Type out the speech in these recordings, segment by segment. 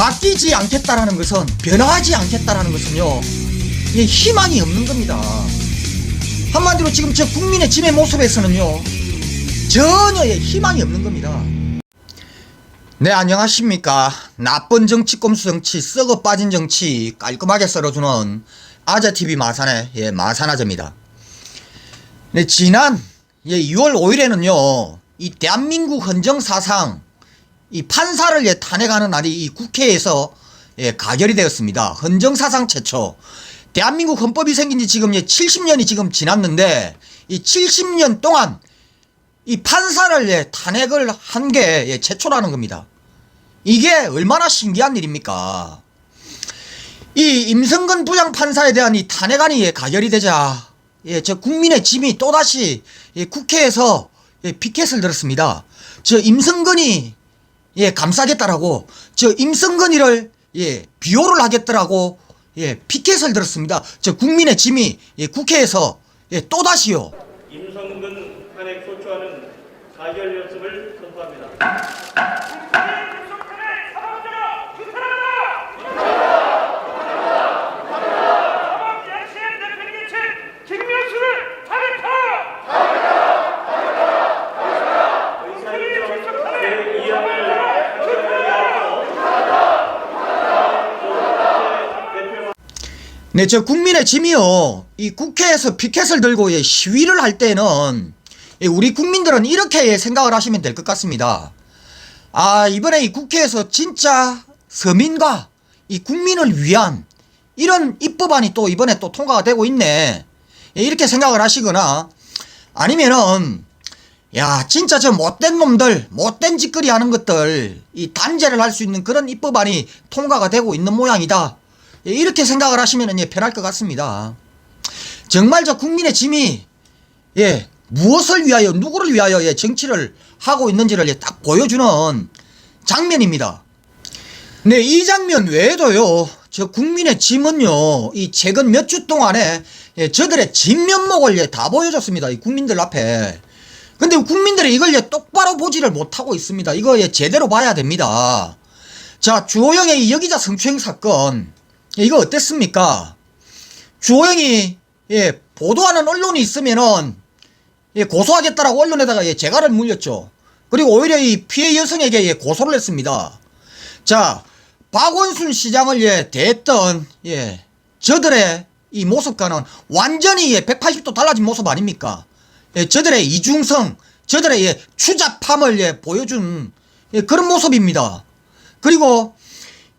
바뀌지 않겠다라는 것은 변화하지 않겠다라는 것은요 예, 희망이 없는 겁니다. 한마디로 지금 저 국민의 짐의 모습에서는요 전혀의 희망이 없는 겁니다. 네 안녕하십니까 나쁜 정치 꼼수 정치 썩어 빠진 정치 깔끔하게 썰어주는 아재TV 마산의 예, 마산아재입니다. 네 지난 예, 6월 5일에는요 이 대한민국 헌정사상 이 판사를 예, 탄핵하는 날이 이 국회에서 예, 가결이 되었습니다. 헌정사상 최초. 대한민국 헌법이 생긴 지 지금 예, 70년이 지금 지났는데 이 70년 동안 이 판사를 예, 탄핵을 한게 예, 최초라는 겁니다. 이게 얼마나 신기한 일입니까? 이 임성근 부장판사에 대한 이 탄핵안이 예, 가결이 되자 예, 저 국민의 짐이 또다시 예, 국회에서 예, 피켓을 들었습니다. 저 임성근이 예, 감싸겠다라고 저 임성근이를 예, 비호를 하겠더라고 예, 피켓을 들었습니다. 저 국민의 짐이 예, 국회에서 예, 또다시요. 임성근 탄핵 소추안은 가결 연습을 선포합니다. 김명수를 탄핵하라! 의사일정 제2항을 하고 대표 네, 저 국민의 짐이요. 이 국회에서 피켓을 들고 예, 시위를 할 때는 예, 우리 국민들은 이렇게 예, 생각을 하시면 될 것 같습니다. 아, 이번에 이 국회에서 진짜 서민과 이 국민을 위한 이런 입법안이 또 이번에 또 통과가 되고 있네. 예, 이렇게 생각을 하시거나 아니면은 야, 진짜 저 못된 놈들, 못된 짓거리 하는 것들, 이 단죄를 할 수 있는 그런 입법안이 통과가 되고 있는 모양이다. 예, 이렇게 생각을 하시면 예, 편할 것 같습니다. 정말 저 국민의 짐이, 예, 무엇을 위하여, 누구를 위하여 예, 정치를 하고 있는지를 예, 딱 보여주는 장면입니다. 네, 이 장면 외에도요, 저 국민의 짐은요, 이 최근 몇 주 동안에 예, 저들의 진면목을 예, 다 보여줬습니다. 이 국민들 앞에. 근데 국민들이 이걸 예, 똑바로 보지를 못하고 있습니다. 이거 예, 제대로 봐야 됩니다. 자, 주호영의 이 여기자 성추행 사건, 예, 이거 어땠습니까? 주호영이, 예, 보도하는 언론이 있으면은, 예, 고소하겠다라고 언론에다가 예, 재갈을 물렸죠. 그리고 오히려 이 피해 여성에게 예, 고소를 했습니다. 자, 박원순 시장을 예, 대했던, 예, 저들의 이 모습과는 완전히 예, 180도 달라진 모습 아닙니까? 예, 저들의 이중성, 저들의 예, 추잡함을 예, 보여준 예, 그런 모습입니다. 그리고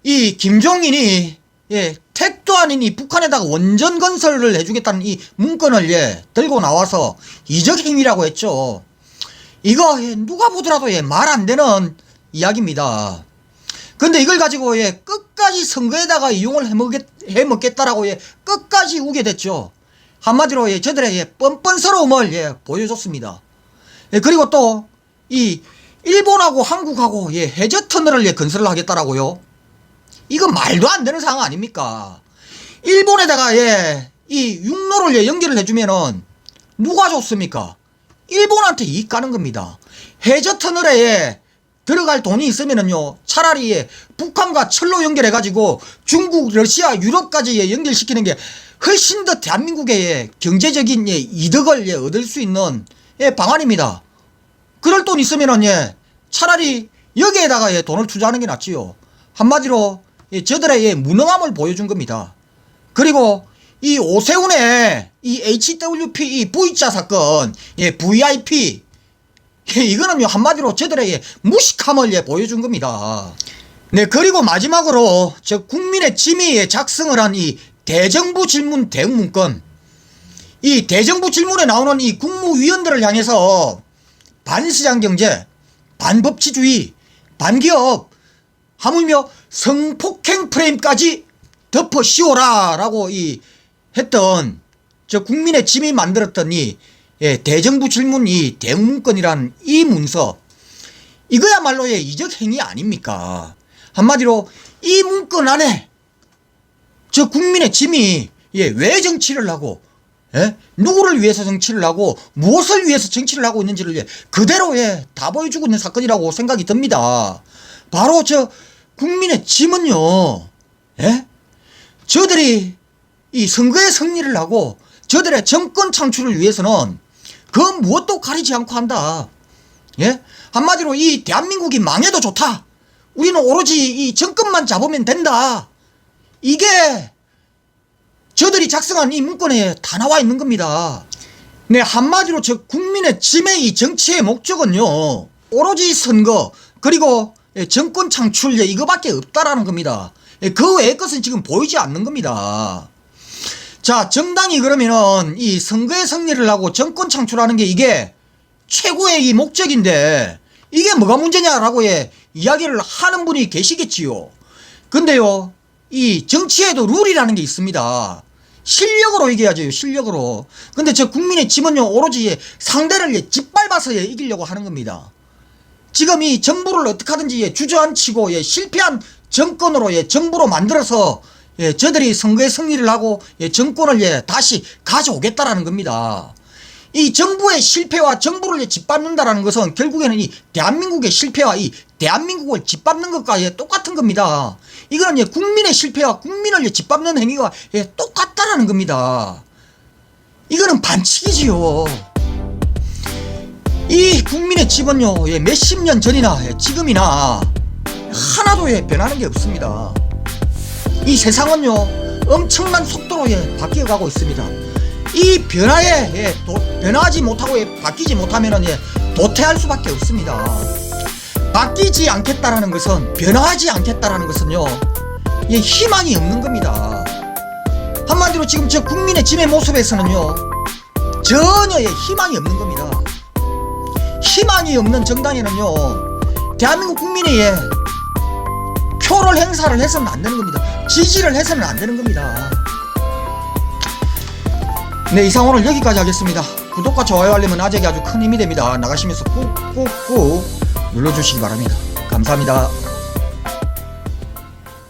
이 김종인이 예, 택도 아닌 이 북한에다가 원전 건설을 해주겠다는 이 문건을 예, 들고 나와서 이적 행위라고 했죠. 이거 예, 누가 보더라도 예, 말 안 되는 이야기입니다. 근데 이걸 가지고 예, 끝까지 선거에다가 이용을 해먹겠, 해먹겠다라고 예, 끝까지 우게 됐죠. 한마디로 예, 저들의 예, 뻔뻔스러움을 예, 보여줬습니다. 예, 그리고 또 이 일본하고 한국하고 예, 해저 터널을 예, 건설을 하겠다라고요. 이거 말도 안 되는 상황 아닙니까? 일본에다가 예, 이 육로를 예, 연결을 해주면은 누가 좋습니까? 일본한테 이익 가는 겁니다. 해저 터널에 예, 들어갈 돈이 있으면은요, 차라리 예, 북한과 철로 연결해가지고 중국, 러시아, 유럽까지 예, 연결시키는 게 훨씬 더 대한민국의 예, 경제적인 예, 이득을 예, 얻을 수 있는 예, 방안입니다. 그럴 돈 있으면은 예, 차라리 여기에다가 예, 돈을 투자하는 게 낫지요. 한마디로 예, 저들의 예, 무능함을 보여준 겁니다. 그리고 이 오세훈의 이 HWP 이 V자 사건, 예, VIP 예, 이거는요 한마디로 저들의 예, 무식함을 예, 보여준 겁니다. 네 그리고 마지막으로 저 국민의 예, 작성을 한 이 대정부 질문 대응 문건 이 대정부 질문에 나오는 이 국무위원들을 향해서 반시장 경제, 반법치주의, 반기업, 하물며 성폭행 프레임까지 덮어 씌워라 라고 이 했던 저 국민의 짐이 만들었던 이 예, 대정부 질문 이 대응문건이란 이 문서 이거야말로 의 이적 행위 아닙니까? 한마디로 이 문건 안에 저 국민의 짐이 예, 왜 정치를 하고 예? 누구를 위해서 정치를 하고 무엇을 위해서 정치를 하고 있는지를 예, 그대로 예, 다 보여주고 있는 사건이라고 생각이 듭니다. 바로 저 국민의 짐은요, 예? 저들이 이 선거에 승리를 하고 저들의 정권 창출을 위해서는 그 무엇도 가리지 않고 한다. 예? 한마디로 이 대한민국이 망해도 좋다. 우리는 오로지 이 정권만 잡으면 된다. 이게 저들이 작성한 이 문건에 다 나와 있는 겁니다. 네, 한마디로 저 국민의 짐의 이 정치의 목적은요, 오로지 선거, 그리고 예, 정권 창출, 예, 이거밖에 없다라는 겁니다. 예, 그 외의 것은 지금 보이지 않는 겁니다. 자, 정당이 그러면은 이 선거에 승리를 하고 정권 창출하는 게 이게 최고의 이 목적인데 이게 뭐가 문제냐라고 예, 이야기를 하는 분이 계시겠지요. 근데요, 이 정치에도 룰이라는 게 있습니다. 실력으로 이겨야죠, 실력으로. 근데 저 국민의 짐은요, 오로지 예, 상대를 예, 짓밟아서 예, 이기려고 하는 겁니다. 지금 이 정부를 어떻게 하든지 예, 주저앉히고 예, 실패한 정권으로 예, 정부로 만들어서 예, 저들이 선거에 승리를 하고 예, 정권을 예, 다시 가져오겠다라는 겁니다. 이 정부의 실패와 정부를 예, 짓밟는다라는 것은 결국에는 이 대한민국의 실패와 이 대한민국을 짓밟는 것과 예, 똑같은 겁니다. 이거는 예, 국민의 실패와 국민을 예, 짓밟는 행위가 예, 똑같다라는 겁니다. 이거는 반칙이지요. 이 국민의 집은요 예, 몇십 년 전이나 예, 지금이나 하나도 예, 변하는 게 없습니다. 이 세상은요 엄청난 속도로 예, 바뀌어 가고 있습니다. 이 변화에 예, 도- 변화하지 못하고 예, 바뀌지 못하면은 예, 도태할 수밖에 없습니다. 바뀌지 않겠다라는 것은 변화하지 않겠다라는 것은요 예, 희망이 없는 겁니다. 한마디로 지금 저 국민의 짐의 모습에서는요 전혀 예, 희망이 없는 겁니다. 희망이 없는 정당에는요 대한민국 국민이 예, 표를 행사를 해서는 안 되는 겁니다. 지지를 해서는 안 되는 겁니다. 네, 이상 오늘 여기까지 하겠습니다. 구독과 좋아요 알림은 아직이 아주 큰 힘이 됩니다. 나가시면서 꾹꾹꾹 눌러주시기 바랍니다. 감사합니다.